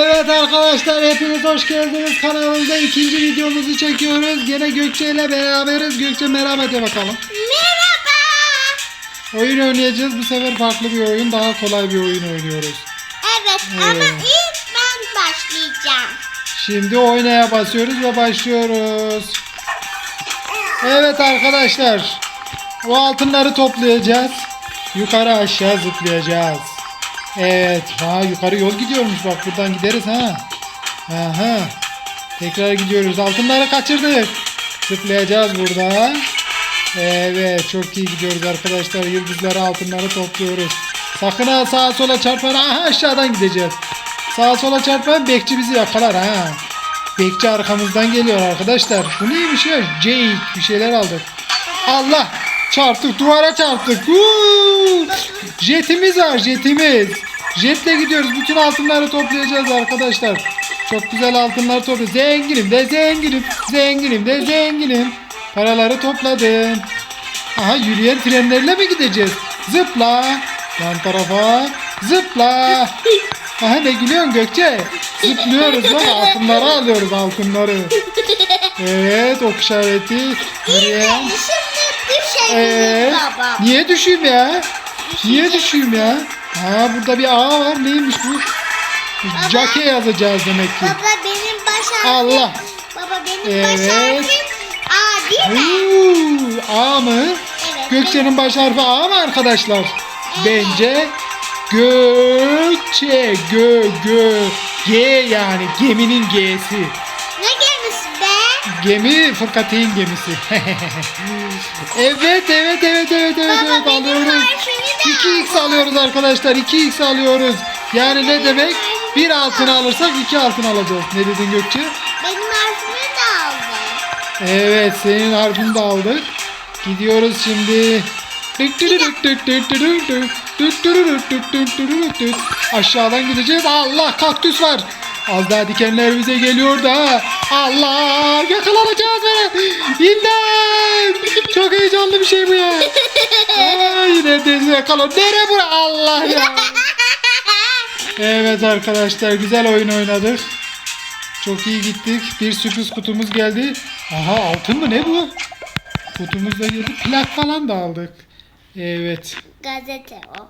Evet arkadaşlar hepiniz hoş geldiniz kanalımıza ikinci videomuzu çekiyoruz. Gene Gökçe ile beraberiz. Gökçe merhaba de bakalım. Merhaba. Oyun oynayacağız. Bu sefer farklı bir oyun. Daha kolay bir oyun oynuyoruz. Evet, ama Evet. ilk ben başlayacağım. Şimdi oynaya basıyoruz ve başlıyoruz. Evet arkadaşlar. Bu altınları toplayacağız. Yukarı aşağı zıplayacağız. Evet. Ha yukarı yol gidiyormuş bak buradan gideriz ha. Aha. Tekrar gidiyoruz. Altınları kaçırdık. Zıplayacağız burada. Evet çok iyi gidiyoruz arkadaşlar. Yıldızları altınları topluyoruz. Sakın ha sağa sola çarpma. Aha aşağıdan gideceğiz. Sağa sola çarpan bekçi bizi yakalar ha. Bekçi arkamızdan geliyor arkadaşlar. Bu neymiş ya? Jake bir şeyler aldık. Allah! Çarptık duvara çarptık. Jetimiz var jetimiz. Jetle gidiyoruz. Bütün altınları toplayacağız arkadaşlar. Çok güzel altınlar topluyoruz. Zenginim de zenginim. Zenginim de zenginim. Paraları topladım. Aha yürüyen trenlerle mi gideceğiz? Zıpla. Yan tarafa. Zıpla. Aha ne gülüyorsun Gökçe? Zıplıyoruz bak altınları alıyoruz altınları. Evet ok işareti. Yürüyen. Düşebiliriz Ee, baba. niye düşeyim ya? Niye düşeyim ya? Ha burada bir A var neymiş bu? Jacke yazacağız demek ki. Baba benim baş harfim. Allah. Baba benim Evet. baş harfim A değil mi? Huu, A mı? Evet. Gökçe'nin baş harfi A mı arkadaşlar? Bence Gökçe gö gö G yani geminin G'si. Gemi Fırkateyn gemisi. evet evet evet evet evet Baba evet alıyoruz. harfimi de 2x alıyoruz arkadaşlar 2x alıyoruz. Yani ne demek? Bir altın alırsak iki altın alacağız. Ne dedin Gökçe? Benim harfimi de aldı. Evet senin harfini de aldık. Gidiyoruz şimdi. Aşağıdan gideceğiz. Allah kaktüs var. Az daha dikenler bize geliyor da. Allah yakalanacağız böyle. İmdat. Çok heyecanlı bir şey bu ya. Ay neredeyse yakalan. Nere bura Allah ya. Evet arkadaşlar güzel oyun oynadık. Çok iyi gittik. Bir sürpriz kutumuz geldi. Aha altın mı ne bu? Kutumuz da geldi. Plak falan da aldık. Evet. Gazete o.